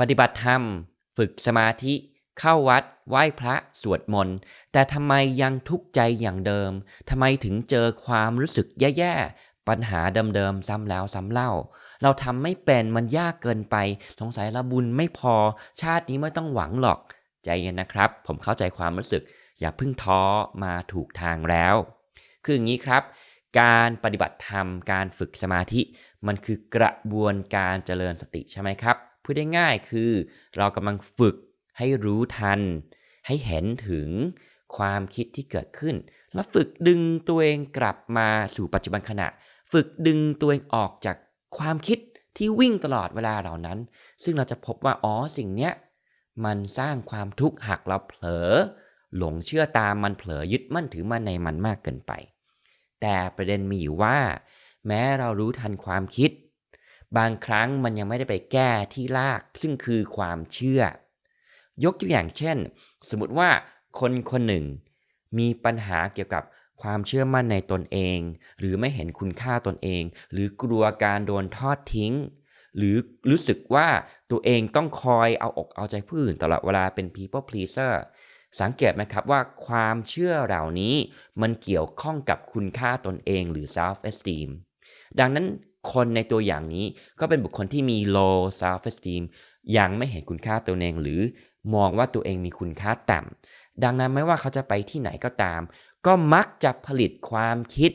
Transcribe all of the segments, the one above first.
ปฏิบัติธรรม ฝึกสมาธิ เข้าวัด ไหว้พระ สวดมนต์ แต่ทำไมยังทุกข์ใจอย่างเดิม ทำไมถึงเจอความรู้สึกแย่ๆ ปัญหาเดิมๆ ซ้ำแล้วซ้ำเล่า เราทำไม่เป็นมันยากเกินไป สงสัยละบุญไม่พอ ชาตินี้ไม่ต้องหวังหรอก ใจเย็นนะครับ ผมเข้าใจความรู้สึก อย่าเพิ่งท้อมาถูกทางแล้ว คืออย่างนี้ครับการปฏิบัติธรรม การฝึกสมาธิ มันคือกระบวนการเจริญสติใช่ไหมครับ พูดได้ง่ายคือ เรากำลังฝึกให้รู้ทัน ให้เห็นถึงความคิดที่เกิดขึ้น แล้วฝึกดึงตัวเองกลับมาสู่ปัจจุบันขณะ ฝึกดึงตัวเองออกจากความคิดที่วิ่งตลอดเวลาเหล่านั้น ซึ่งเราจะพบว่าอ๋อสิ่งเนี้ยมันสร้างความทุกข์หักเราเผลอ หลงเชื่อตามมันเผลอยึดมั่นถือมั่นในมันมากเกินไป แต่ประเด็นมีอยู่ว่า แม้เรารู้ทันความคิด บางครั้งมันยังไม่ได้ไปแก้ที่รากซึ่งคือความเชื่อ ยกตัวอย่างเช่น สมมติว่าคนคนหนึ่ง มีปัญหาเกี่ยวกับความเชื่อมั่นในตนเอง หรือไม่เห็นคุณค่าตนเอง หรือกลัวการโดนทอดทิ้ง หรือรู้สึกว่าตัวเองต้องคอยเอาอกเอาใจผู้อื่นตลอดเวลาเป็น people pleaser สังเกตไหมครับว่าความเชื่อเหล่านี้มันเกี่ยวข้องกับคุณค่าตนเองหรือ self esteem ดังนั้น คนในตัวอย่างนี้ก็เป็นบุคคลที่มี low self esteem ยังไม่เห็นคุณค่าตัวเองหรือมองว่าตัวเองมีคุณค่าต่ำ ดังนั้นไม่ว่าเขาจะไปที่ไหนก็ตาม ก็มักจะผลิตความคิด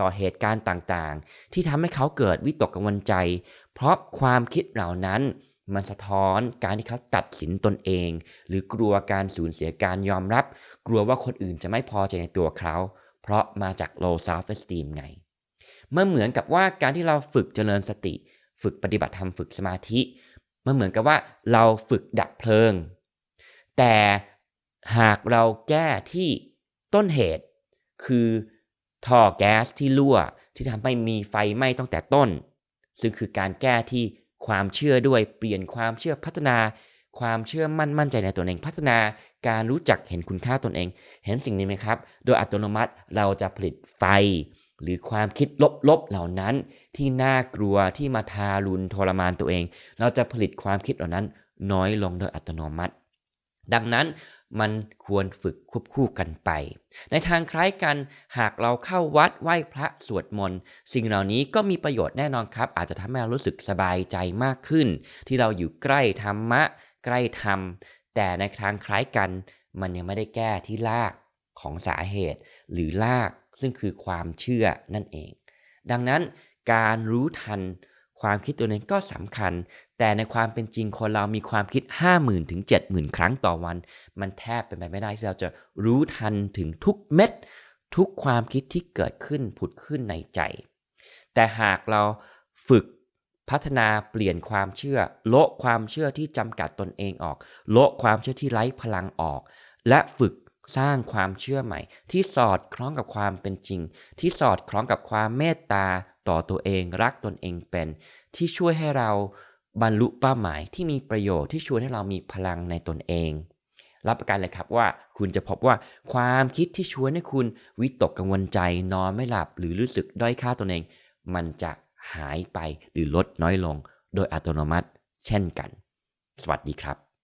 ต่อเหตุการณ์ต่างๆ ที่ทำให้เขาเกิดวิตกกังวลใจ เพราะความคิดเหล่านั้นมันสะท้อนการที่เขาตัดสินตนเอง หรือกลัวการสูญเสียการยอมรับ กลัวว่าคนอื่นจะไม่พอใจในตัวเขา เพราะมาจาก low self esteem ไง มื่อเหมือนกับว่าการที่เราฝึกเจริญสติ ฝึกปฏิบัติธรรมฝึกสมาธิ มันเหมือนกับว่าเราฝึกดับเพลิง แต่หากเราแก้ที่ต้นเหตุ คือท่อแก๊สที่รั่วที่ทำให้มีไฟไหม้ตั้งแต่ต้น ซึ่งคือการแก้ที่ความเชื่อด้วยเปลี่ยนความเชื่อพัฒนา ความเชื่อมั่นมั่นใจในตัวเอง พัฒนาการรู้จักเห็นคุณค่าตนเอง เห็นสิ่งนี้ไหมครับ โดยอัตโนมัติเราจะผลิตไฟ หรือความคิดลบๆเหล่านั้นที่น่ากลัวที่มาทารุณทรมานตัวเอง เราจะผลิตความคิดเหล่านั้นน้อยลงโดยอัตโนมัติ ดังนั้นมันควรฝึกควบคู่กันไป ในทางคล้ายกันหากเราเข้าวัดไหว้พระสวดมนต์สิ่งเหล่านี้ก็มีประโยชน์แน่นอนครับ อาจจะทำให้เรารู้สึกสบายใจมากขึ้น ที่เราอยู่ใกล้ธรรมะ ใกล้ธรรม แต่ในทางคล้ายกันมันยังไม่ได้แก้ที่ราก ของสาเหตุ หรือรากซึ่งคือความเชื่อนั่นเอง ดังนั้นการรู้ทันความคิดตัวนี้ก็สำคัญ แต่ในความเป็นจริงคนเรามีความคิด 50,000ถึง70,000 ครั้งต่อวัน มันแทบเป็นไปไม่ได้ที่เราจะรู้ทันถึงทุกเม็ด ทุกความคิดที่เกิดขึ้นผุดขึ้นในใจ แต่หากเราฝึกพัฒนาเปลี่ยนความเชื่อโละความเชื่อที่จำกัดตนเองออกโละความเชื่อที่ไร้พลังออก และฝึก สร้างความเชื่อใหม่ ที่สอดคล้องกับความเป็นจริง ที่สอดคล้องกับความเมตตาต่อตัวเองรักตนเองเป็น ที่ช่วยให้เราบรรลุเป้าหมายที่มีประโยชน์ที่ช่วยให้เรามีพลังในตนเอง รับประกันเลยครับว่าคุณจะพบว่าความคิดที่ชวนให้คุณวิตกกังวลใจนอนไม่หลับ หรือรู้สึกด้อยค่าตนเอง มันจะหายไปหรือลดน้อยลง โดยอัตโนมัติ เช่นกัน สวัสดีครับ